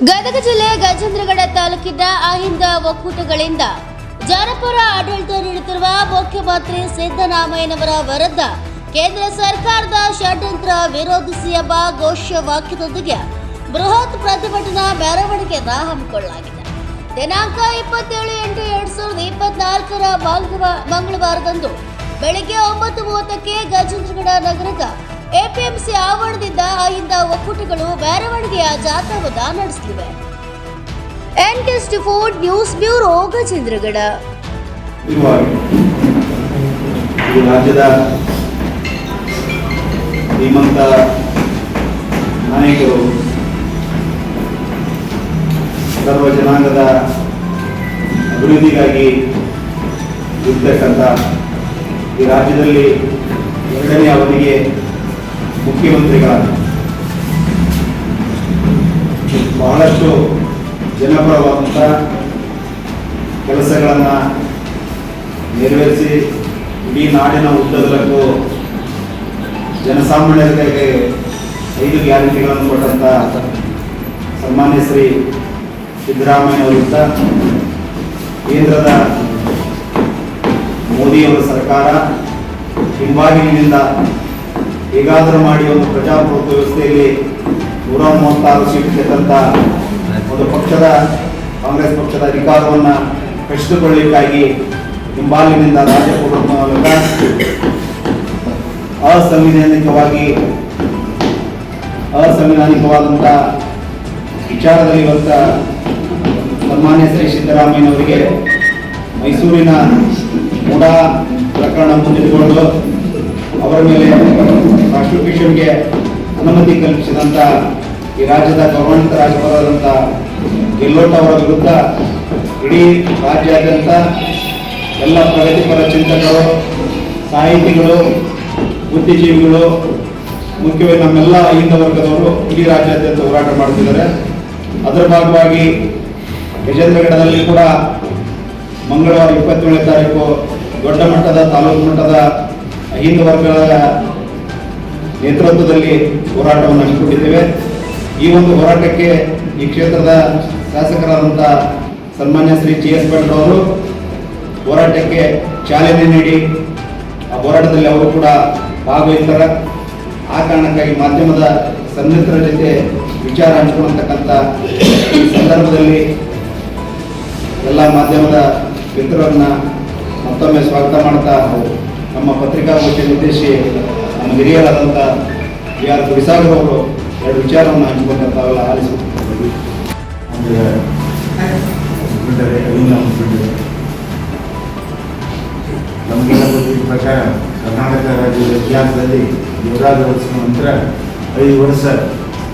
ಗದಗ ಜಿಲ್ಲೆ ಗಜೇಂದ್ರಗಡ ತಾಲೂಕಿನ ಅಹಿಂದ ಒಕ್ಕೂಟಗಳಿಂದ ಜನಪರ ಆಡಳಿತ ನೀಡುತ್ತಿರುವ ಮುಖ್ಯಮಂತ್ರಿ ಸಿದ್ದರಾಮಯ್ಯನವರ ವಿರುದ್ಧ ಕೇಂದ್ರ ಸರ್ಕಾರದ ಷಡ್ಯಂತ್ರ ವಿರೋಧಿಸಿ ಎಂಬ ಘೋಷವಾಕ್ಯದೊಂದಿಗೆ ಬೃಹತ್ ಪ್ರತಿಭಟನಾ ಮೆರವಣಿಗೆಯನ್ನು ಹಮ್ಮಿಕೊಳ್ಳಲಾಗಿದೆ ದಿನಾಂಕ ಇಪ್ಪತ್ತೇಳು ಎಂಟು ಎರಡ್ ಸಾವಿರದ ಇಪ್ಪತ್ನಾಲ್ಕರ ಮಂಗಳವ- ಮಂಗಳವಾರದಂದು ಬೆಳಗ್ಗೆ ಒಂಬತ್ತು ಮೂವತ್ತಕ್ಕೆ ಗಜೇಂದ್ರಗಡ ನಗರದ ಎಪಿಎಂಸಿ ಆವರಣದಿಂದ ಅಹಿಂದ ಒಕ್ಕೂಟಗಳು ಮೆರವಣಿಗೆಯ ಜಾಥಾವನ್ನ ನಡೆಸಲಿವೆ. ಎನ್ಕೆಸ್ಟ್ ಫೋರ್ ನ್ಯೂಸ್ ಬ್ಯೂರೋ ಗಜೇಂದ್ರಗಡ ರಾಜ್ಯದ ಶ್ರೀಮಂತ ನಾಯಕರು ಸರ್ವ ಜನಾಂಗದ ಅಭಿವೃದ್ಧಿಗಾಗಿ ಇರ್ತಕ್ಕಂಥ ಈ ರಾಜ್ಯದಲ್ಲಿ ಎರಡನೇ ಅವಧಿಗೆ ಮುಖ್ಯಮಂತ್ರಿಗಳಾದ ಬಹಳಷ್ಟು ಜನಪರವಾದಂಥ ಕೆಲಸಗಳನ್ನು ನೆರವೇರಿಸಿ ಇಡೀ ನಾಡಿನ ಉದ್ದಗಲಕ್ಕೂ ಜನಸಾಮಾನ್ಯರಿಗೆ ಐದು ಗ್ಯಾರಂಟಿಗಳನ್ನು ಕೊಟ್ಟಂತ ಸನ್ಮಾನ್ಯ ಶ್ರೀ ಸಿದ್ದರಾಮಯ್ಯ ಅವರಿಂದ ಕೇಂದ್ರದ ಮೋದಿಯವರ ಸರ್ಕಾರ ಹಿಂಬಾಗಿಲಿನಿಂದ ಹೇಗಾದರೂ ಮಾಡಿ ಒಂದು ಪ್ರಜಾಪ್ರಭುತ್ವ ವ್ಯವಸ್ಥೆಯಲ್ಲಿ ನೂರ ಮೂವತ್ತಾರು ಸೀಟ್ ಗೆದ್ದಂತ ಒಂದು ಪಕ್ಷದ, ಕಾಂಗ್ರೆಸ್ ಪಕ್ಷದ ಅಧಿಕಾರವನ್ನು ಕಸಿದುಕೊಳ್ಳಿಕ್ಕಾಗಿ ಹಿಂಬಾಲಿನಿಂದ ರಾಜ್ಯ ಮೂಲಕ ಅಸಂವಿಧಾನಿಕವಾಗಿ ಅಸಂವಿಧಾನಿಕವಾದಂಥ ವಿಚಾರದಲ್ಲಿ ಇವತ್ತ ಸನ್ಮಾನ್ಯ ಶ್ರೀ ಸಿದ್ದರಾಮಯ್ಯನವರಿಗೆ ಮೈಸೂರಿನ ಮೂಡ ಪ್ರಕರಣ ಮುಂದಿಟ್ಟುಕೊಂಡು ಅವರ ಮೇಲೆ ಪ್ರಾಸಿಕ್ಯೂಷನ್ಗೆ ಅನುಮತಿ ಕಲ್ಪಿಸಿದಂಥ ಈ ರಾಜ್ಯದ ಗೌರವಾನ್ವಿತ ರಾಜ್ಯಪಾಲರಾದಂಥ ಗೆಲ್ಲೋಟ್ ಅವರ ವಿರುದ್ಧ ಇಡೀ ರಾಜ್ಯಾದ್ಯಂತ ಎಲ್ಲ ಪ್ರಗತಿಪರ ಚಿಂತಕರು, ಸಾಹಿತಿಗಳು, ಬುದ್ಧಿಜೀವಿಗಳು, ಮುಖ್ಯವಾಗಿ ನಮ್ಮೆಲ್ಲ ಅಹಿಂದ ವರ್ಗದವರು ಇಡೀ ರಾಜ್ಯಾದ್ಯಂತ ಹೋರಾಟ ಮಾಡ್ತಿದ್ದಾರೆ ಅದರ ಭಾಗವಾಗಿ ಗಜೇಂದ್ರಗಢದಲ್ಲಿ ಕೂಡ ಮಂಗಳವಾರ ಇಪ್ಪತ್ತೇಳನೇ ತಾರೀಕು ದೊಡ್ಡ ಮಟ್ಟದ, ತಾಲೂಕು ಮಟ್ಟದ ಅಹಿಂದ ವರ್ಗಗಳ ನೇತೃತ್ವದಲ್ಲಿ ಹೋರಾಟವನ್ನು ಹಮ್ಮಿಕೊಂಡಿದ್ದೇವೆ ಈ ಒಂದು ಹೋರಾಟಕ್ಕೆ ಈ ಕ್ಷೇತ್ರದ ಶಾಸಕರಾದಂಥ ಸನ್ಮಾನ್ಯ ಶ್ರೀ ಜಿ ಎಸ್ ಭಟ್ ಅವರು ಹೋರಾಟಕ್ಕೆ ಚಾಲನೆ ನೀಡಿ, ಆ ಹೋರಾಟದಲ್ಲಿ ಅವರು ಕೂಡ ಭಾಗವಹಿಸ್ತಾರೆ. ಆ ಕಾರಣಕ್ಕಾಗಿ ಮಾಧ್ಯಮದ ಸನ್ನಿಹಿತರ ಜೊತೆ ವಿಚಾರ ಹಂಚಿಕೊಳ್ಳತಕ್ಕಂಥ ಈ ಸಂದರ್ಭದಲ್ಲಿ ಎಲ್ಲ ಮಾಧ್ಯಮದ ಮಿತ್ರರನ್ನ ಮತ್ತೊಮ್ಮೆ ಸ್ವಾಗತ ಮಾಡ್ತಾ ನಮ್ಮ ಪತ್ರಿಕಾಗೋಷ್ಠಿ ಉದ್ದೇಶಿ ನಮ್ಮ ಹಿರಿಯರಾದಂಥ ವಿ ಆರ್ ಅವರು ಎರಡು ವಿಚಾರವನ್ನು ಹಂಚಿಕೊಂಡ ತಾವೆಲ್ಲ ಆಲಿಸಿಕೊಂಡಿದ್ದೀವಿ. ಅಂದರೆ ನಮಗೆಲ್ಲ ಗೊತ್ತಿದ್ದ ಪ್ರಕಾರ ಕರ್ನಾಟಕ ರಾಜ್ಯದ ಇತಿಹಾಸದಲ್ಲಿ ಯುವರಾಜ ವರ್ಷದ ನಂತರ ಐದು ವರ್ಷ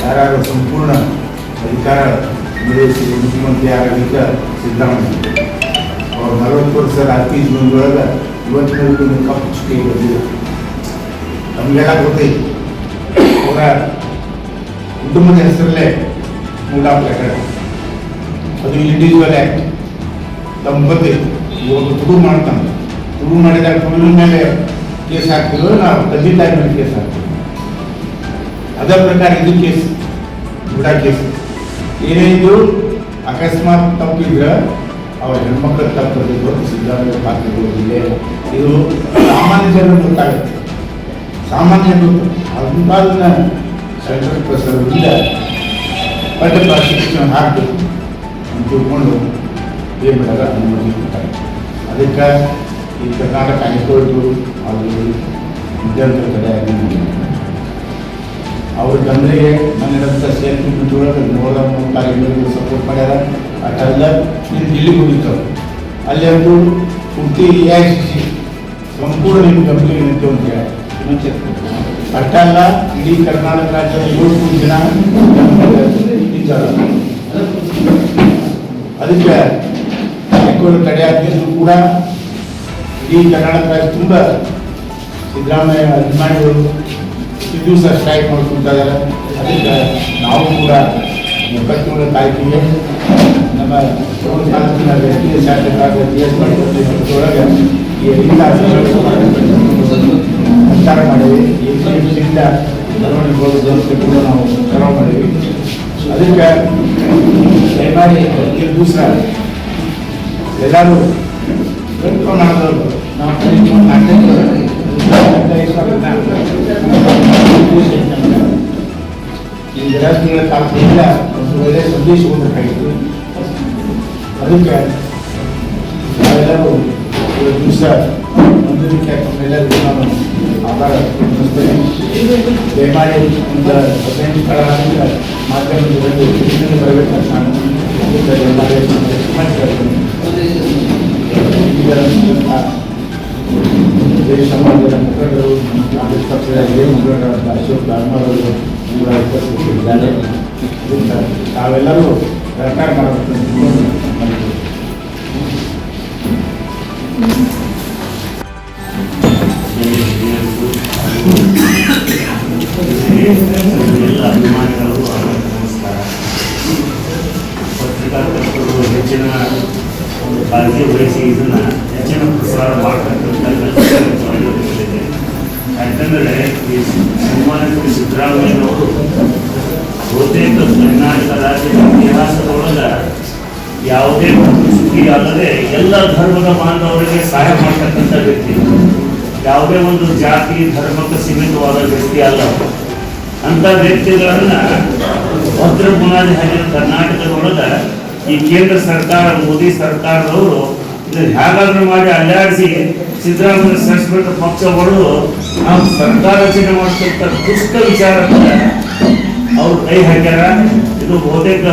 ಯಾರು ಸಂಪೂರ್ಣ ಅಧಿಕಾರ ನಿರ್ವಹಿಸಿ ಮುಖ್ಯಮಂತ್ರಿ ಆಗಲಿಕ್ಕೆ ಸಿದ್ದರಾಮಯ್ಯ ಅವರು ನಲವತ್ತು ವರ್ಷ ರಾಜಕೀಯ ಜೀವನದೊಳಗೆ ಇವತ್ತಿನವರೆಗೂ ಕಪ್ಪು ಚುಕ್ಕಿ ಬಂದಿದೆ ನಮಗೆಲ್ಲ ಗೊತ್ತೈತಿ ಅವರ ಕುಟುಂಬದ ಹೆಸರಲ್ಲೇ ಮೂಲ ಪ್ರಕರಣ ಅದು ಇಂಡಿವಿಜುವಲ್ ಆ್ಯಕ್ಟ್ ದಂಪತಿ ಇವಾಗ ತುಡು ಮಾಡ್ತಾನೆ ತುಡು ಮಾಡಿದಾಗ ತುಳು ಮೇಲೆ ಕೇಸ್ ಹಾಕ್ತಿರೋ ನಾವು ತಂದೆ ತಾಯಿ ಮೇಲೆ ಕೇಸ್ ಹಾಕ್ತೀವಿ ಅದೇ ಪ್ರಕಾರ ಇದು ಕೇಸ್ ಬುಡ ಕೇಸ್ ಏನೇ ಇದ್ರು ಅಕಸ್ಮಾತ್ ತಪ್ಪಿದ್ರೆ ಅವ್ರ ಹೆಣ್ಮಕ್ಳ ತಪ್ಪಿದ್ದು ಸಿದ್ದರಾಮಯ್ಯ ಪಾತ್ರಗಳಿಲ್ಲ ಇದು ಸಾಮಾನ್ಯ ಜನರು ಗೊತ್ತಾಗುತ್ತೆ. ಸಾಮಾನ್ಯ ಅದನ್ನ ಸೆಂಟ್ರಲ್ ಪ್ರಸರದಿಂದ ಪಠ್ಯ ಶಿಕ್ಷಣ ಹಾಕಬೇಕು ಅಂತ ತಿಳ್ಕೊಂಡು ಏನು ಮಾಡಿದಾಗ ಅನುಮತಿ ಕೊಡ್ತಾರೆ ಅದಕ್ಕೆ ಈ ಕರ್ನಾಟಕ ಹೈಕೋರ್ಟು ಅದು ವಿದ್ಯಾರ್ಥಿಗಳ ತಡೆಯಾಗಿ ಅವ್ರ ತಂದೆಗೆ ಮನೆಯಂಥ ಸೇರ್ಪಿ ಬಿಟ್ಟೊಳಗೆ ನೂರ ಮೂವತ್ತಾರು ಸಪೋರ್ಟ್ ಮಾಡ್ಯಾರ. ಅಷ್ಟೆಲ್ಲ ಇಲ್ಲಿ ಮುಗಿತಾವೆ ಅಲ್ಲಿ ಅದು ಪೂರ್ತಿ ಎ ಐ ಸಿ ಸಿ ಸಂಪೂರ್ಣ ನಿಮ್ಮ ಕಂಪ್ನಿ ನಿಂತು ಅಂತ ಹೇಳಿ ಅಷ್ಟಲ್ಲ, ಇಡೀ ಕರ್ನಾಟಕ ರಾಜ್ಯದ ಏಳು ಜನ ಇದ್ದಾರೆ. ಅದಕ್ಕೆ ಹೈಕೋರ್ಟ್ ತಡೆಯಾಗಿದ್ರು ಕೂಡ ಇಡೀ ಕರ್ನಾಟಕ ರಾಜ್ಯ ತುಂಬ ಸಿದ್ದರಾಮಯ್ಯ ಅಭಿಮಾನಿಗಳು ದಿವಸ ಸ್ಟ್ರೈಕ್ ಮಾಡ್ಕೊಂತ ಇದ್ದಾರೆ. ಅದಕ್ಕೆ ನಾವು ಕೂಡ ಇಪ್ಪತ್ತೇಳು ತಾರೀಕಿಗೆ ನಮ್ಮ ತಾಲೂಕಿನ ವ್ಯಕ್ತಿಯ ಶಾಸಕರಾದ ಒಳಗೆ ಈ ಎಲ್ಲ ಸಂಚಾರ ಮಾಡಿವಿ ಈ ನಾವು ಅದಕ್ಕೆ ದಯಮಾಡಿ ದಿವಸ ಎಲ್ಲರೂ ನಾವು ಈ ವಿದ್ಯಾರ್ಥಿಗಳ ಕಾಲದಿಂದ ಒಂದು ಒಳ್ಳೆಯ ಸಂದೇಶ ಹೋಗಬೇಕಾಗಿತ್ತು ಅದಕ್ಕೆ ನಾವೆಲ್ಲರೂ ದಿವಸ ಬಂದಿದ್ದಕ್ಕೆ ಎಲ್ಲರಿಗೂ ನಾನು ಆಭಾರ ತಿಳಿಸ್ತೇನೆ ದಯಮಾಡಿ ಒಂದು ಹದಿನೈದು ಸ್ಥಳ ಮಾಧ್ಯಮದಲ್ಲಿ ಕೃಷ್ಣನಿಗೆ ಬರಬೇಕಂತ ನಾನು ದಯಮಾಡಿ ದೇಶ ಸಮಾಜದ ಮುಖಂಡರು ಕಾಂಗ್ರೆಸ್ ಪಕ್ಷದ ಹಿರಿಯ ಮುಖಂಡರಾದ ಅಶೋಕ್ ಲಾಲ್ಮಾರವರು ನೂರ ಇಪ್ಪತ್ತು ಇದ್ದಾರೆ ತಾವೆಲ್ಲರೂ ಸರ್ಕಾರ ಮಾಡಬೇಕು ಅಂತ ನಾನು ಎಲ್ಲ ಅಭಿಮಾನಿಗಳು ಹಾಗೂ ನಮಸ್ಕಾರ ಪತ್ರಿಕಾಕರ್ತರು ಹೆಚ್ಚಿನ ಒಂದು ಕಾಳಜಿ ವಹಿಸಿ ಇದನ್ನ ಹೆಚ್ಚಿನ ಪ್ರಸಾರ ಮಾಡತಕ್ಕಂಥ ಕೆಲಸ ಮಾಡಲಿದೆ ಯಾಕಂದರೆ ಈ ಸನ್ಮಾನಿತ ಸಿದ್ದರಾಮಯ್ಯನವರು ಬಹುತೇಕ ಕರ್ನಾಟಕ ರಾಜ್ಯದ ಇತಿಹಾಸದೊಳಗ ಯಾವುದೇ ಸುದ್ದಿ ಅಲ್ಲದೆ ಎಲ್ಲ ಧರ್ಮದ ಮಾನವರಿಗೆ ಸಹಾಯ ಮಾಡ್ತಕ್ಕಂಥ ವ್ಯಕ್ತಿ ಯಾವುದೇ ಒಂದು ಜಾತಿ, ಧರ್ಮಕ್ಕೆ ಸೀಮಿತವಾದ ವ್ಯಕ್ತಿ ಅಲ್ಲ. ಅಂತ ವ್ಯಕ್ತಿಗಳನ್ನ ಭದ್ರ ಬುನಾದಿ ಹಾಕಿದ ಕರ್ನಾಟಕದೊಳಗ ಈ ಕೇಂದ್ರ ಸರ್ಕಾರ, ಮೋದಿ ಸರ್ಕಾರದವರು ಇದನ್ನ ಹೇಗಾದ್ರೂ ಮಾಡಿ ಅಲ್ಲಾಡಿಸಿ ಸಿದ್ದರಾಮಯ್ಯ ಸಂಸ್ಕೃತ ಪಕ್ಷ ಹೊಡೆದು ನಾವು ಸರ್ಕಾರ ರಚನೆ ಮಾಡ್ತಕ್ಕಂಥ ದುಷ್ಟ ವಿಚಾರಕ್ಕೆ ಅವ್ರು ಕೈ ಹಾಕ್ಯಾರ? ಇದು ಬಹುತೇಕ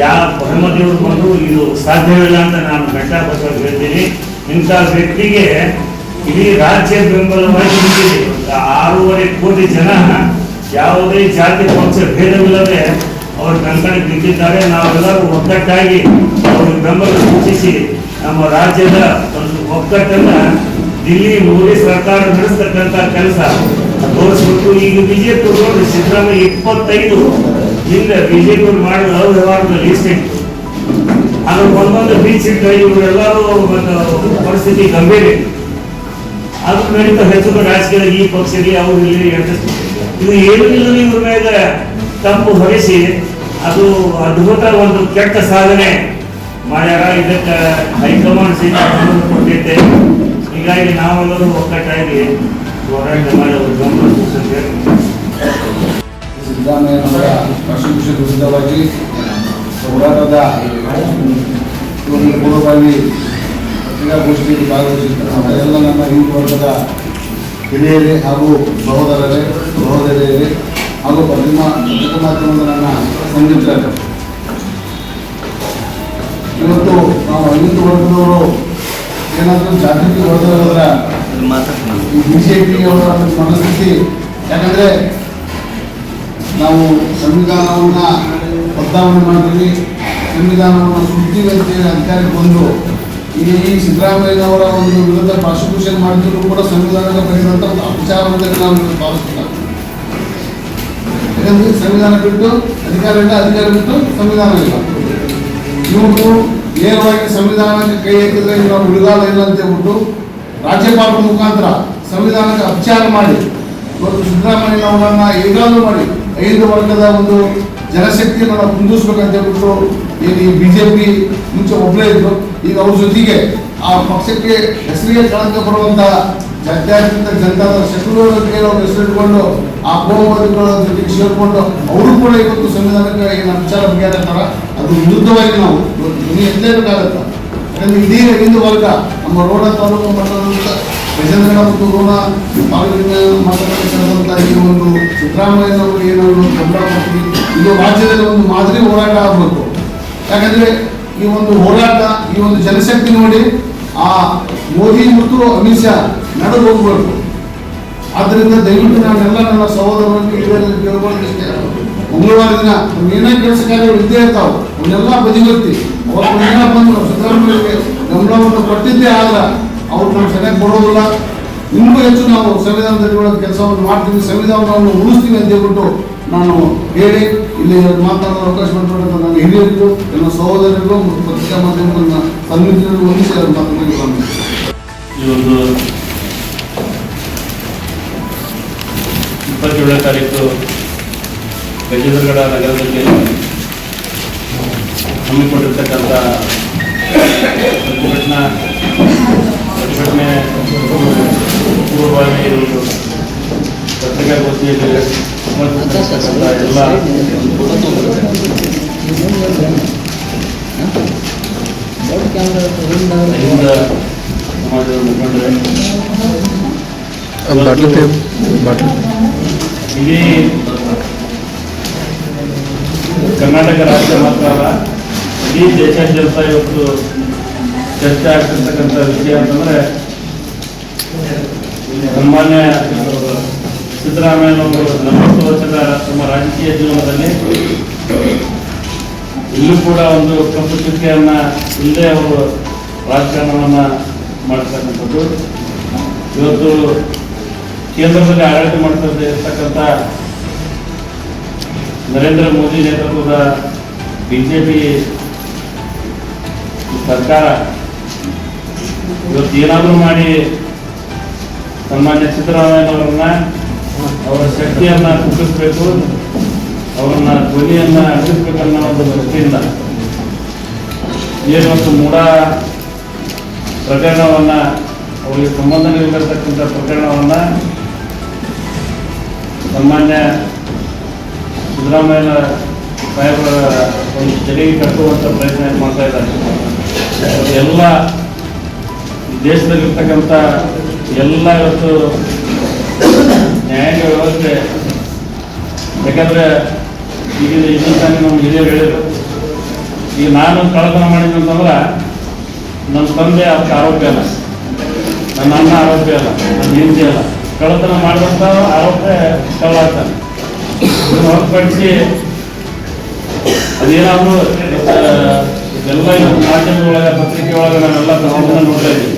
ಯಾವ ಬ್ರಹ್ಮದೇವರು ಬಂದು ಇದು ಸಾಧ್ಯವಿಲ್ಲ ಅಂತ ನಾನು ಘಂಟಾಬದ್ಧವಾಗಿ ಹೇಳ್ತೀನಿ. ಇಂಥ ವ್ಯಕ್ತಿಗೆ ಇಡೀ ರಾಜ್ಯ ಬೆಂಬಲವಾಗಿ ನಿಂತಿದೆ. ಆರೂವರೆ ಕೋಟಿ ಜನ ಯಾವುದೇ ಜಾತಿ, ಪಕ್ಷ, ಭೇದವಿಲ್ಲದೆ ಅವರು ಕಂಕಣಕ್ಕೆ ನಿಂತಿದ್ದಾರೆ. ನಾವೆಲ್ಲರೂ ಒಗ್ಗಟ್ಟಾಗಿ ಅವ್ರಿಗೆ ಬೆಂಬಲ ಸೂಚಿಸಿ ನಮ್ಮ ರಾಜ್ಯದ ಒಂದು ಒಗ್ಗಟ್ಟನ್ನು ದಿಲ್ಲಿ ಮೋದಿ ಸರ್ಕಾರ ನಡೆಸ್ತಕ್ಕಂಥ ಕೆಲಸ. ತೋರಿಸ್ಬಿಟ್ಟು ಈಗ ಬಿಜೆಪಿ ನೋಡ್ರಿ ಸಿದ್ದರಾಮಯ್ಯ ಇಪ್ಪತ್ತೈದು ಹಿಂದೆ ಬಿಜೆಪಿ ಮಾಡಿದ ಅವ್ಯವಹಾರದ ರೀಸೆಂಟ್ ಅದ್ರ ಅದು ಒಂದೊಂದು ಬೀಚ್ ಇಟ್ಟು ಇವರೆಲ್ಲರೂ ಒಂದು ಪರಿಸ್ಥಿತಿ ಗಂಭೀರ ಇತ್ತು ಅದು ನಡೀತಾ ಹೆಚ್ಚು ರಾಜಕೀಯ ಈ ಪಕ್ಷದಲ್ಲಿ ಅವರು ಇಲ್ಲಿ ಇದು. ಏನು ಇಲ್ಲದ ಇವ್ರ ಮೇಲೆ ತಪ್ಪು ಹೊರಿಸಿ, ಅದು ಅದ್ಭುತ ಒಂದು ಕೆಟ್ಟ ಸಾಧನೆ ಮಾಡ್ಯಾರ. ಇದಕ್ಕೆ ಹೈಕಮಾಂಡ್ ಅನುಮತಿ ಕೊಟ್ಟಿದ್ದೆ. ಹೀಗಾಗಿ ನಾವೆಲ್ಲರೂ ಒಕ್ಕಟ್ಟಾಗಿ ಹೋರಾಟ ಮಾಡಿ ಅವ್ರ ಗಮನ ಸೂಚಿಸಬೇಕು ಸಿದ್ದರಾಮಯ್ಯನವರ ಪ್ರಶಂಸೆ ವಿರುದ್ಧವಾಗಿ ಹೋರಾಟದ ಪೂರ್ವವಾಗಿ ಪತ್ರಿಕಾಗೋಷ್ಠಿಯಲ್ಲಿ ಭಾಗವಹಿಸಿದ್ದಾರೆ ಎಲ್ಲ ನನ್ನ ಹಿಂದೂ ವರ್ಗದ ಹಿರಿಯರೇ ಹಾಗೂ ಸಹೋದರರೇ ಸಹೋದರಿಯರೇ ಹಾಗೂ ಪತ್ರಿಮಾ ಪತ್ರಿಕಾ ಮಾಧ್ಯಮದ ನನ್ನ ಸಂಗೀತರೇ ಇವತ್ತು ನಾವು ಹಿಂದೂ ವರ್ಗದವರು ಏನಾದರೂ ಜಾಗೃತಿ ಈ ಬಿ ಜೆ ಪಿಯವರ ಮನಸ್ಥಿತಿ ಯಾಕಂದರೆ ನಾವು ಸಂವಿಧಾನವನ್ನು ಬದಲಾವಣೆ ಮಾಡಿದ್ವಿ. ಸಂವಿಧಾನವನ್ನು ಅಂತೇಳಿ ಅಧಿಕಾರಕ್ಕೆ ಬಂದು ಈ ಸಿದ್ದರಾಮಯ್ಯನವರ ಒಂದು ವಿರುದ್ಧ ಪ್ರಾಸಿಕ್ಯೂಷನ್ ಮಾಡಿದ್ರು ಕೂಡ ಸಂವಿಧಾನದ ಬರೆದಂಥ ಅಂತ ನಾವು ಭಾವಿಸ್ತೀವಿ. ಯಾಕಂದ್ರೆ ಸಂವಿಧಾನ ಬಿಟ್ಟು ಅಧಿಕಾರ ಇಲ್ಲ, ಅಧಿಕಾರ ಬಿಟ್ಟು ಸಂವಿಧಾನ ಇಲ್ಲ. ಇವರು ನೇರವಾಗಿ ಸಂವಿಧಾನಕ್ಕೆ ಕೈ ಹಾಕಿದ್ರೆ ನಾವು ಉಳಿಗಾಲ ಇಲ್ಲ ಅಂತ ಹೇಳ್ಬಿಟ್ಟು ರಾಜ್ಯಪಾಲರ ಮುಖಾಂತರ ಸಂವಿಧಾನಕ್ಕೆ ಅಪಚಾರ ಮಾಡಿ ಇವತ್ತು ಸಿದ್ದರಾಮಯ್ಯನವರನ್ನ ಹೇಗಾದ್ರೂ ಮಾಡಿ ಐದು ವರ್ಗದ ಒಂದು ಜನಶಕ್ತಿಯನ್ನು ನಾವು ಕುಂದಿಸ್ಬೇಕಂತ ಹೇಳ್ಬಿಟ್ಟು ಏನು ಈ ಬಿಜೆಪಿ ಮುಂಚೆ ಒಬ್ಬರೇ ಇದ್ರು. ಈಗ ಅವ್ರ ಜೊತೆಗೆ ಆ ಪಕ್ಷಕ್ಕೆ ಹೆಸರಿಗೆ ಕಳಂಕ ಬರುವಂಥ ಜಾತ್ಯಾತೀತ ಜನತಾದ ಶತ್ರುಗಳಿಗೆ ಅವ್ರ ಹೆಸರಿಟ್ಕೊಂಡು ಆ ಕೋಮಗಳ ಜೊತೆಗೆ ಸೇರಿಕೊಂಡು ಅವರು ಕೂಡ ಇವತ್ತು ಸಂವಿಧಾನಕ್ಕೆ ಏನು ಅಪಚಾರ ಬಗೆಹರಿಸ್ತಾರ ಅದು ವಿರುದ್ಧವಾಗಿ ನಾವು ಧ್ವನಿ ಎತ್ತಲೇಬೇಕಾಗತ್ತ? ಯಾಕಂದ್ರೆ ಇಡೀ ಹಿಂದೂ ವರ್ಗ. ನಮ್ಮ ರೋಡ ತಾಲೂಕು ಮಟ್ಟದ ಗಜೇಂದ್ರ ಮತ್ತು ರೋಣ ತಾಲೂಕಿನ ಮಟ್ಟದ ಈ ಒಂದು ಸಿದ್ದರಾಮಯ್ಯನವರು ಏನು ಒಂದು ಗಮನ ಇದು ರಾಜ್ಯದಲ್ಲಿ ಒಂದು ಮಾದರಿ ಹೋರಾಟ ಆಗಬೇಕು. ಯಾಕಂದರೆ ಈ ಒಂದು ಹೋರಾಟ, ಈ ಒಂದು ಜನಶಕ್ತಿ ನೋಡಿ, ಆ ಮೋದಿ ಮತ್ತು ಅಮಿತ್ ಶಾ ನಡೆದು ಹೋಗ್ಬೇಕು. ಆದ್ದರಿಂದ ದಯವಿಟ್ಟು ನಾನೆಲ್ಲ ನನ್ನ ಸಹೋದರರಿಗೆ ಇದರಲ್ಲಿ ಕೇಳ್ಕೊಳ್ಳೋದಿಷ್ಟೇ ಮಂಗಳವಾರ ದಿನ ಏನೇ ಕೆಲಸ ಕಾರ್ಯಗಳು ಇದ್ದೇ ಇರ್ತಾವೆ ಅವನ್ನೆಲ್ಲ ಬದಿಗೊತ್ತಿ. ಅವತ್ತು ಬಂದು ನಾವು ಸಿದ್ದರಾಮಯ್ಯಗೆ ಗಮನವನ್ನು ಕೊಟ್ಟಿದ್ದೇ ಆದ್ರ ಅವ್ರು ನಾವು ಸರಿಯಾಗಿ ಕೊಡೋದಿಲ್ಲ. ಇನ್ನೂ ಹೆಚ್ಚು ನಾವು ಸಂವಿಧಾನದಲ್ಲಿ ಕೆಲಸವನ್ನು ಮಾಡ್ತೀವಿ. ಸಂವಿಧಾನವನ್ನು ಉಳಿಸ್ತೀವಿ ಅಂತ ಹೇಳ್ಬಿಟ್ಟು ನಾನು ಹೇಳಿ, ಇಲ್ಲಿ ಮಾತನಾಡಲು ಅವಕಾಶ ಮಾಡಿಕೊಟ್ಟಂತ ನನ್ನ ಹಿರಿಯರಿಗೂ ನನ್ನ ಸಹೋದರರಿಗೂ ಮತ್ತು ಪತ್ರಿಕಾ ಮಾಧ್ಯಮಗಳನ್ನ ಸನ್ನಿಧಿಯನ್ನು ಹೊಂದಿಸಿ ಅವ್ರ ಮಾತನಾಡಿ ಈ ಇಪ್ಪತ್ತೇಳನೇ ತಾರೀಕು ಗಜೇಂದ್ರಗಡ ನಗರದಲ್ಲಿ ಹಮ್ಮಿಕೊಂಡಿರ್ತಕ್ಕಂಥ ಪ್ರತಿಭಟನಾ ಪ್ರತಿಭಟನೆ ಪೂರ್ವವಾಗಿ ಒಂದು ಪತ್ರಿಕಾಗೋಷ್ಠಿಯಲ್ಲಿ ಉಪಸ್ಥಿತರಿರ್ತಕ್ಕಂಥ ಎಲ್ಲ ಹಿಂದ ಸಮಾಜದ ಮುಖಂಡರೇ ಇಡೀ ಕರ್ನಾಟಕ ರಾಜ್ಯ ಮಾತ್ರ ಅಲ್ಲ ಇಡೀ ದೇಶಾದ್ಯಂತ ಇವತ್ತು ಚರ್ಚೆ ಆಗ್ತಿರ್ತಕ್ಕಂಥ ವಿಷಯ ಅಂತಂದ್ರೆ ಸನ್ಮಾನ್ಯ ಸಿದ್ದರಾಮಯ್ಯನವರು ನಲವತ್ತು ವರ್ಷದ ತಮ್ಮ ರಾಜಕೀಯ ಜೀವನದಲ್ಲಿ ಇಲ್ಲೂ ಕೂಡ ಒಂದು ಕಪ್ಪು ಚುಕ್ಕೆಯನ್ನ ಇಲ್ಲದೆ ಅವರು ರಾಜಕಾರಣವನ್ನ ಮಾಡ್ತಕ್ಕಂಥದ್ದು. ಇವತ್ತು ಕೇಂದ್ರದಲ್ಲಿ ಆಡಳಿತ ಮಾಡ್ತಾ ಇರ್ತಕ್ಕಂಥ ನರೇಂದ್ರ ಮೋದಿ ನೇತೃತ್ವದ ಬಿಜೆಪಿ ಸರ್ಕಾರ ಇವತ್ತು ಏನಾದರೂ ಮಾಡಿ ಸನ್ಮಾನ್ಯ ಸಿದ್ದರಾಮಯ್ಯನವರನ್ನ ಅವರ ಶಕ್ತಿಯನ್ನ ಕುಗ್ಗಿಸ್ಬೇಕು, ಅವರನ್ನ ಧ್ವನಿಯನ್ನ ಅಳಿಸ್ಬೇಕನ್ನೋ ಒಂದು ದೃಷ್ಟಿಯಿಂದ ಏನೊಂದು ಮೂಡ ಪ್ರಕರಣವನ್ನ, ಅವರಿಗೆ ಸಂಬಂಧ ಇರತಕ್ಕಂಥ ಪ್ರಕರಣವನ್ನ ಸನ್ಮಾನ್ಯ ಸಿದ್ದರಾಮಯ್ಯ ಸಾಹೇಬರ ಒಂದು ತೆರಿಗೆ ಕಟ್ಟುವಂಥ ಪ್ರಯತ್ನ ಮಾಡ್ತಾ ಇದ್ದಾರೆ. ಎಲ್ಲ ದೇಶದಲ್ಲಿರ್ತಕ್ಕಂಥ ಎಲ್ಲ ಇವತ್ತು ನ್ಯಾಯಾಂಗ ವ್ಯವಸ್ಥೆ, ಯಾಕಂದ್ರೆ ಈಗಿನ ಇನ್ನೊಂದು ನಮ್ಮ ಹಿರಿಯರು ಹೇಳಿದ್ರು, ಈಗ ನಾನು ಕಳ್ಳತನ ಮಾಡಿದ್ದೆ ಅಂತಂದ್ರೆ ನನ್ನ ತಂದೆ ಅದಕ್ಕೆ ಆರೋಗ್ಯ ಅಲ್ಲ. ನನ್ನ ಅಣ್ಣ ಆರೋಗ್ಯ ಅಲ್ಲ, ನನ್ನ ಹೆಂಡತಿ ಅಲ್ಲ. ಕಳ್ಳತನ ಮಾಡಿದಂಥ ಆರೋಗ್ಯ ಕಳ್ಳಾಗ್ತಾನೆ. ಹೊರತುಪಡಿಸಿ ಅದೇನಾದರೂ ಎಲ್ಲ ಇವತ್ತು ಮಾಧ್ಯಮದೊಳಗೆ ಪತ್ರಿಕೆ ಒಳಗೆ ನಾವೆಲ್ಲ ನೋಡ್ತಾ ಇದ್ದೀವಿ